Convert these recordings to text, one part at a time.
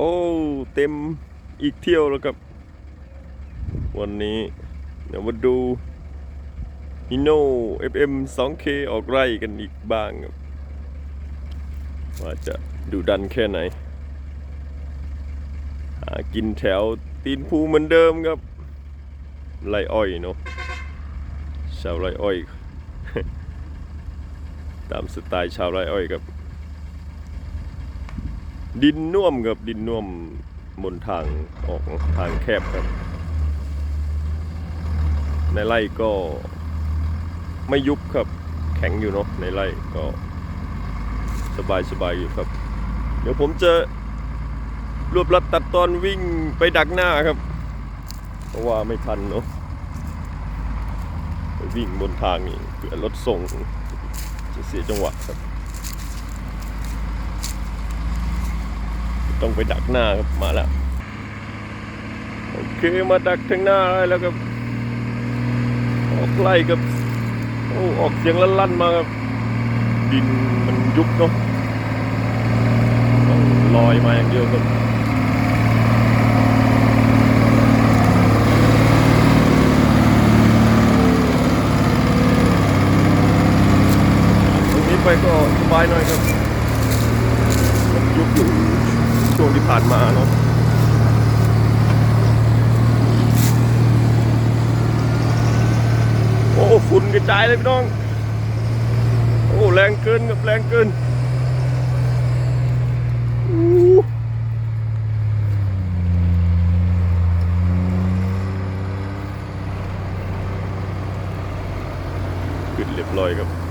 โอ้เต็มอีกเที่ยวแล้วครับ วันนี้เดี๋ยวมาดูฮิโน่ FM 2K ออกไร่กันอีกบ้างครับ ว่าจะดูดันแค่ไหน หากินแถวตีนภูเหมือนเดิมครับไรอ้อยเนาะชาวไรอ้อย ตามสไตล์ชาวไรอ้อยครับ ดินน่วมครับดินน่วมบนทางออกทางแคบครับ ในไร่ก็ไม่ยุบครับแข็งอยู่เนาะในไร่ก็สบายสบายอยู่ครับ เดี๋ยวผมจะรวบรัดตัดตอนวิ่งไปดักหน้าครับ เพราะว่าไม่ทันเนาะวิ่งบนทางนี่เผื่อรถส่งจะเสียจังหวะครับ ต้องไปดักหน้าครับมาแล้วโอเคมาดักทางหน้าได้แล้วครับออกไล่ครับโอ้ออกเสียงลั่นๆมาครับดินมันยุบเนาะต้องลอยมาอย่างเดียวครับตรงนี้ไปก็สบายหน่อยครับ มันยุบอยู่ช่วง ที่ผ่านมาเนาะโอ้ฝุ่นกระจายเลยพี่น้อง โอ้แรงเกินกับแรงเกินอู้ขึ้นเรียบร้อยครับ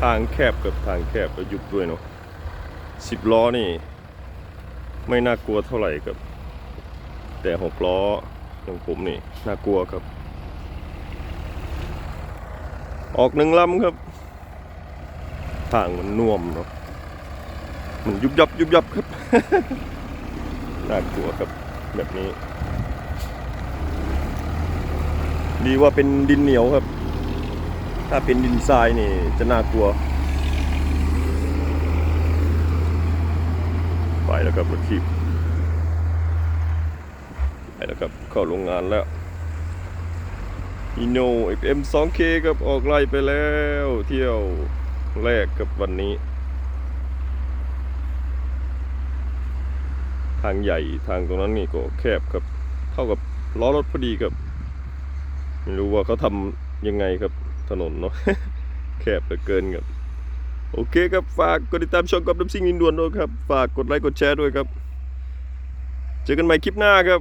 ทางแคบกับทางแคบแล้วยุบด้วยเนาะสิบล้อนี่ ไม่น่ากลัวเท่าไหร่ครับ แต่หกล้ออย่างผมนี่ น่ากลัวครับ ออกหนึ่งลำครับ ทางมันน่วมเนาะมันยุบยับยุบยับครับ น่ากลัวครับแบบนี้ ดีว่าเป็นดินเหนียวครับ ถ้าเป็นดินทรายนี่จะน่ากลัว ไปแล้วครับรถทีบไปแล้วครับเข้าโรงงานแล้วอีโน FM 2K ครับออกไล่ไปแล้ว เที่ยวแรกกับวันนี้ ทางใหญ่ทางตรงนั้นนี่ก็แคบครับ เท่ากับล้อรถพอดีครับ ไม่รู้ว่าเขาทำยังไงครับ ถนนเนาะแคบเหลือเกินครับ โอเคครับ ฝากกดติดตามช่องกับน้ำซิ่งนินดวนด้วยครับ ฝากกดไลค์กดแชร์ด้วยครับ เจอกันใหม่คลิปหน้าครับ